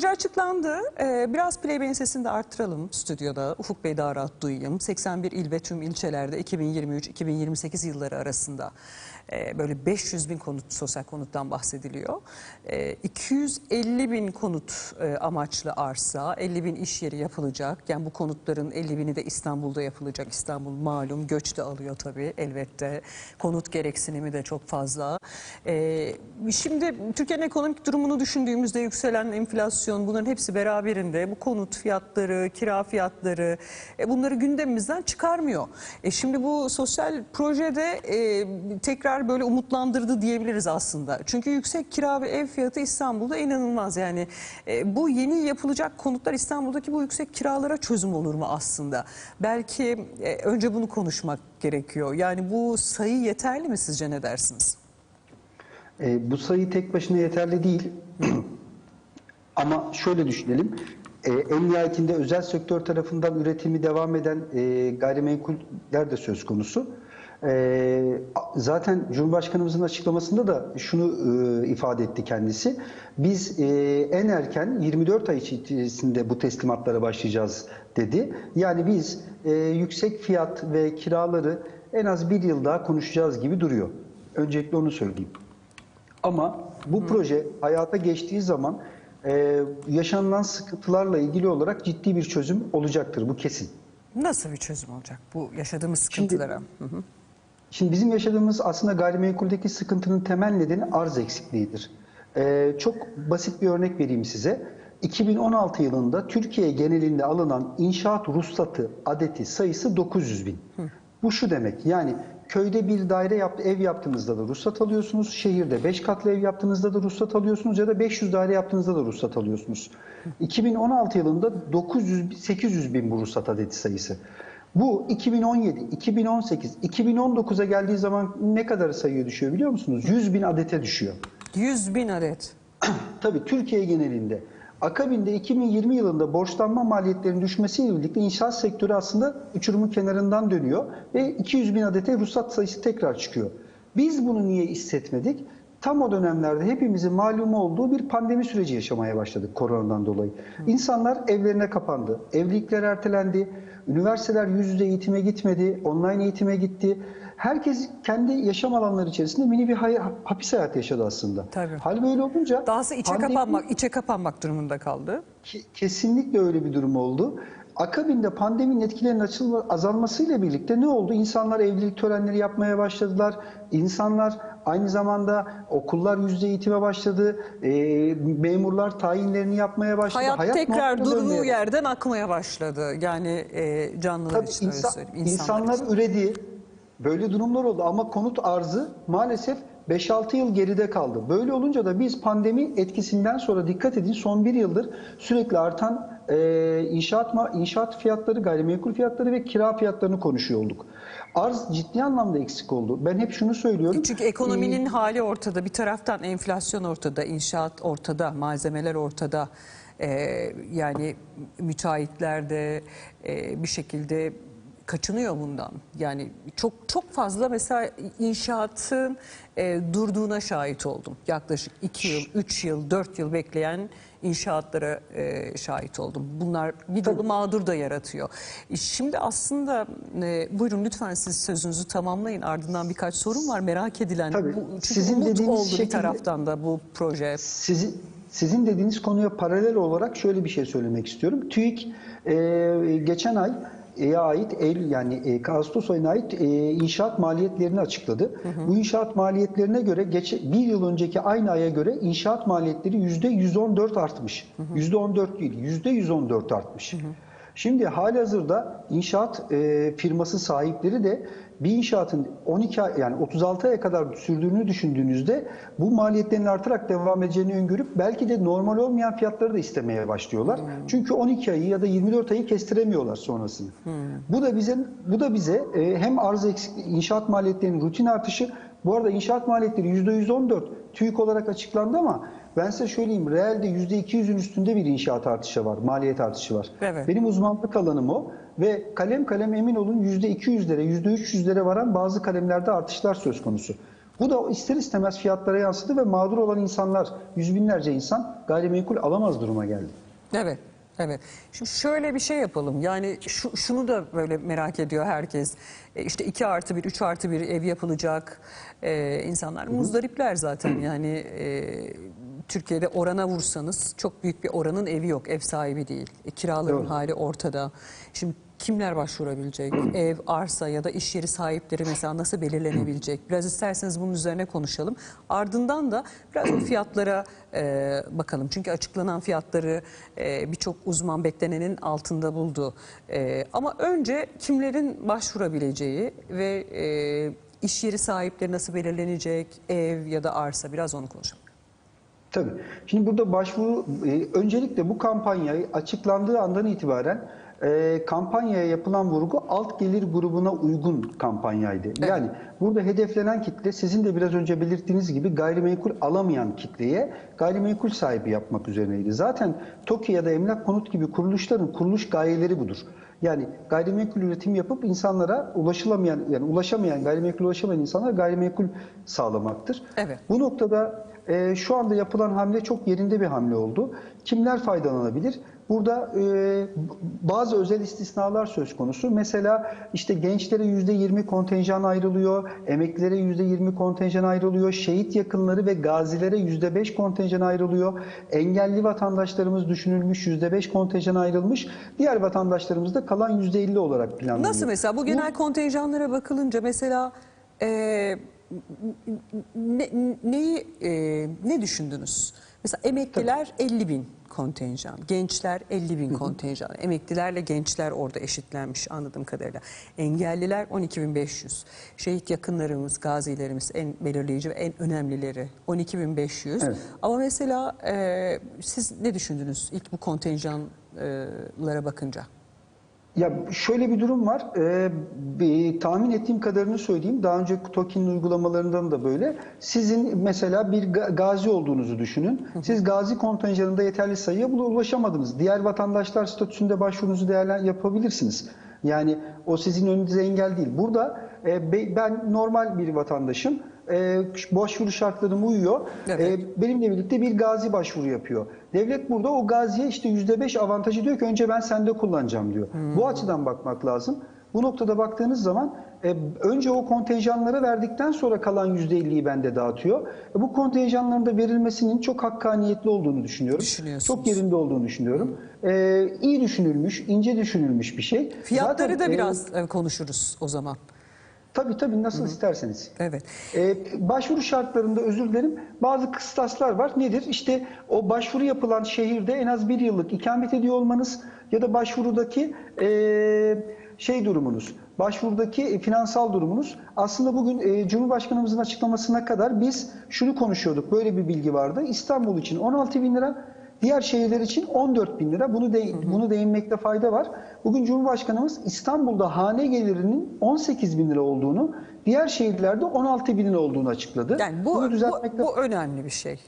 Proje açıklandı. Ee, biraz playback'in sesini de arttıralım stüdyoda. Ufuk Bey daha rahat duyayım. 81 il ve tüm ilçelerde 2023-2028 yılları arasında e, böyle 500 bin konut, sosyal konuttan bahsediliyor. E, 250 bin konut e, amaçlı arsa, 50 bin iş yeri yapılacak. Yani bu konutların 50 bini de İstanbul'da yapılacak. İstanbul malum göç de alıyor tabii elbette. Konut gereksinimi de çok fazla. E, şimdi Türkiye'nin ekonomik durumunu düşündüğümüzde yükselen enflasyon bunların hepsi beraberinde bu konut fiyatları, kira fiyatları e, bunları gündemimizden çıkarmıyor. E, şimdi bu sosyal projede tekrar böyle umutlandırdı diyebiliriz aslında. Çünkü yüksek kira ve ev fiyatı İstanbul'da inanılmaz. Yani e, bu yeni yapılacak konutlar İstanbul'daki bu yüksek kiralara çözüm olur mu aslında? Belki e, önce bunu konuşmak gerekiyor. Yani bu sayı yeterli mi sizce ne dersiniz? E, bu sayı tek başına yeterli değil. Ama şöyle düşünelim. E, en nihayetinde özel sektör tarafından üretimi devam eden e, gayrimenkuller de söz konusu. E, zaten Cumhurbaşkanımızın açıklamasında da şunu e, ifade etti kendisi. Biz e, en erken 24 ay içerisinde bu teslimatlara başlayacağız dedi. Yani biz e, yüksek fiyat ve kiraları en az bir yıl daha konuşacağız gibi duruyor. Öncelikle onu söyleyeyim. Ama bu proje hayata geçtiği zaman e, yaşanılan sıkıntılarla ilgili olarak ciddi bir çözüm olacaktır. Bu kesin. Nasıl bir çözüm olacak bu yaşadığımız sıkıntılara? Hı hı. Şimdi bizim yaşadığımız aslında gayrimenkuldeki sıkıntının temel nedeni arz eksikliğidir. E, çok basit bir örnek vereyim size. 2016 yılında Türkiye genelinde alınan inşaat ruhsatı adeti sayısı 900 bin. Bu şu demek yani köyde bir daire yaptı, ev yaptığınızda da ruhsat alıyorsunuz. Şehirde 5 katlı ev yaptığınızda da ruhsat alıyorsunuz ya da 500 daire yaptığınızda da ruhsat alıyorsunuz. 2016 yılında 900 800 bin bu ruhsat adeti sayısı. Bu 2017, 2018, 2019'a geldiği zaman ne kadar sayıya düşüyor biliyor musunuz? 100 bin adete düşüyor. 100 bin adet. Tabii Türkiye genelinde. Akabinde 2020 yılında borçlanma maliyetlerinin düşmesiyle birlikte inşaat sektörü aslında uçurumun kenarından dönüyor ve 200 bin adete ruhsat sayısı tekrar çıkıyor. Biz bunu niye hissetmedik? Tam o dönemlerde hepimizin malumu olduğu bir pandemi süreci yaşamaya başladık koronadan dolayı. İnsanlar evlerine kapandı, evlilikler ertelendi, üniversiteler yüz yüze eğitime gitmedi, online eğitime gitti. Herkes kendi yaşam alanları içerisinde mini bir hay- hapis hayatı yaşadı aslında. Tabii. Hal böyle olunca Dahası içe pandemi- kapanmak, içe kapanmak durumunda kaldı. Ke- Kesinlikle öyle bir durum oldu. Akabinde pandeminin etkilerinin açılma, azalmasıyla birlikte ne oldu? İnsanlar evlilik törenleri yapmaya başladılar. İnsanlar aynı zamanda okullar yüzde eğitime başladı. Ee, memurlar tayinlerini yapmaya başladı. Hayat, tekrar normale durduğu dönmeye yerden akmaya başladı. Yani e, canlılar Tabii için öyle insan- söyleyeyim. insanlar insanlar için. üredi. Böyle durumlar oldu ama konut arzı maalesef 5-6 yıl geride kaldı. Böyle olunca da biz pandemi etkisinden sonra dikkat edin son bir yıldır sürekli artan e, inşaat ma- inşaat fiyatları, gayrimenkul fiyatları ve kira fiyatlarını konuşuyor olduk. Arz ciddi anlamda eksik oldu. Ben hep şunu söylüyorum. Çünkü ekonominin hali ortada. Bir taraftan enflasyon ortada, inşaat ortada, malzemeler ortada. Ee, yani müteahhitler de e, bir şekilde kaçınıyor bundan. Yani çok çok fazla mesela inşaatın e, durduğuna şahit oldum. Yaklaşık 2 yıl, 3 yıl, 4 yıl bekleyen inşaatlara e, şahit oldum. Bunlar bir dolu mağdur da yaratıyor. E, Şimdi aslında e, buyurun lütfen siz sözünüzü tamamlayın. Ardından birkaç sorun var merak edilen. Tabii, Bu, çünkü sizin umut dediğiniz oldu bir şekilde- taraftan da bu proje. Sizin, sizin dediğiniz konuya paralel olarak şöyle bir şey söylemek istiyorum. TÜİK e, geçen ay e, ait Eylül yani e, Ağustos ayına ait e, inşaat maliyetlerini açıkladı. Bu inşaat maliyetlerine göre geç, bir yıl önceki aynı aya göre inşaat maliyetleri yüzde 114 artmış. Yüzde 14 değil, yüzde 114 artmış. Şimdi halihazırda inşaat e, firması sahipleri de bir inşaatın 12 ay yani 36 aya kadar sürdüğünü düşündüğünüzde bu maliyetlerin artarak devam edeceğini öngörüp belki de normal olmayan fiyatları da istemeye başlıyorlar. Çünkü 12 ayı ya da 24 ayı kestiremiyorlar sonrasını. Bu da bize bu da bize e, hem arz eksik inşaat maliyetlerinin rutin artışı bu arada inşaat maliyetleri %114 TÜİK olarak açıklandı ama ben size söyleyeyim realde %200'ün üstünde bir inşaat artışı var, maliyet artışı var. Evet. Benim uzmanlık alanım o ve kalem kalem emin olun %200'lere, %300'lere varan bazı kalemlerde artışlar söz konusu. Bu da ister istemez fiyatlara yansıdı ve mağdur olan insanlar, yüz binlerce insan gayrimenkul alamaz duruma geldi. Evet, evet. Şimdi şöyle bir şey yapalım. Yani şu, şunu da böyle merak ediyor herkes. E, işte 2 artı 1, 3 artı 1 ev yapılacak. E, insanlar muzdaripler zaten. Yani e, Türkiye'de orana vursanız çok büyük bir oranın evi yok. Ev sahibi değil. E, kiraların Doğru. hali ortada. Şimdi kimler başvurabilecek? Ev, arsa ya da iş yeri sahipleri mesela nasıl belirlenebilecek? Biraz isterseniz bunun üzerine konuşalım. Ardından da biraz bu fiyatlara e, bakalım. Çünkü açıklanan fiyatları e, birçok uzman beklenenin altında buldu. E, ama önce kimlerin başvurabileceği ve e, iş yeri sahipleri nasıl belirlenecek? Ev ya da arsa biraz onu konuşalım. Tabii. Şimdi burada başvuru, e, öncelikle bu kampanyayı açıklandığı andan itibaren e, kampanyaya yapılan vurgu alt gelir grubuna uygun kampanyaydı. Yani burada hedeflenen kitle sizin de biraz önce belirttiğiniz gibi gayrimenkul alamayan kitleye gayrimenkul sahibi yapmak üzerineydi. Zaten TOKİ ya da Emlak Konut gibi kuruluşların kuruluş gayeleri budur. Yani gayrimenkul üretim yapıp insanlara ulaşılamayan yani ulaşamayan gayrimenkul ulaşamayan insanlara gayrimenkul sağlamaktır. Evet. Bu noktada e, şu anda yapılan hamle çok yerinde bir hamle oldu. Kimler faydalanabilir? Burada e, bazı özel istisnalar söz konusu. Mesela işte gençlere %20 kontenjan ayrılıyor, emeklilere %20 kontenjan ayrılıyor, şehit yakınları ve gazilere %5 kontenjan ayrılıyor. Engelli vatandaşlarımız düşünülmüş %5 kontenjan ayrılmış. Diğer vatandaşlarımız da kalan %50 olarak planlanıyor. Nasıl mesela bu genel kontenjanlara bakılınca mesela e, ne, neyi e, ne düşündünüz? Mesela emekliler 50 bin kontenjan, gençler 50 bin kontenjan. Emeklilerle gençler orada eşitlenmiş anladığım kadarıyla. Engelliler 12.500. Şehit yakınlarımız, gazilerimiz en belirleyici ve en önemlileri 12.500. Evet. Ama mesela e, siz ne düşündünüz ilk bu kontenjanlara bakınca? Ya şöyle bir durum var. Ee, bir, tahmin ettiğim kadarını söyleyeyim. Daha önce TOKİ'nin uygulamalarından da böyle. Sizin mesela bir ga- gazi olduğunuzu düşünün. Siz gazi kontenjanında yeterli sayıya ulaşamadınız. Diğer vatandaşlar statüsünde başvurunuzu değerlen yapabilirsiniz. Yani o sizin önünüze engel değil. Burada e, be- ben normal bir vatandaşım. E, başvuru şartlarıma uyuyor. Evet. E, benimle birlikte bir gazi başvuru yapıyor. Devlet burada o gaziye işte %5 avantajı diyor ki önce ben sende kullanacağım diyor. Bu açıdan bakmak lazım. Bu noktada baktığınız zaman e, önce o kontenjanları verdikten sonra kalan %50'yi bende dağıtıyor. E, bu kontenjanların da verilmesinin çok hakkaniyetli olduğunu düşünüyorum. Çok yerinde olduğunu düşünüyorum. E, iyi düşünülmüş, ince düşünülmüş bir şey. Fiyatları Zaten, da biraz e, konuşuruz o zaman. Tabii tabii nasıl isterseniz. Evet. Ee, başvuru şartlarında özür dilerim bazı kıstaslar var. Nedir? İşte o başvuru yapılan şehirde en az bir yıllık ikamet ediyor olmanız ya da başvurudaki ee, şey durumunuz, başvurudaki e, finansal durumunuz. Aslında bugün e, Cumhurbaşkanımızın açıklamasına kadar biz şunu konuşuyorduk. Böyle bir bilgi vardı. İstanbul için 16 bin lira, diğer şehirler için 14 bin lira. Bunu de, bunu değinmekte fayda var. Bugün Cumhurbaşkanımız İstanbul'da hane gelirinin 18 bin lira olduğunu, diğer şehirlerde 16 bin lira olduğunu açıkladı. Yani bu, bunu bu, düzeltmekte bu önemli bir şey.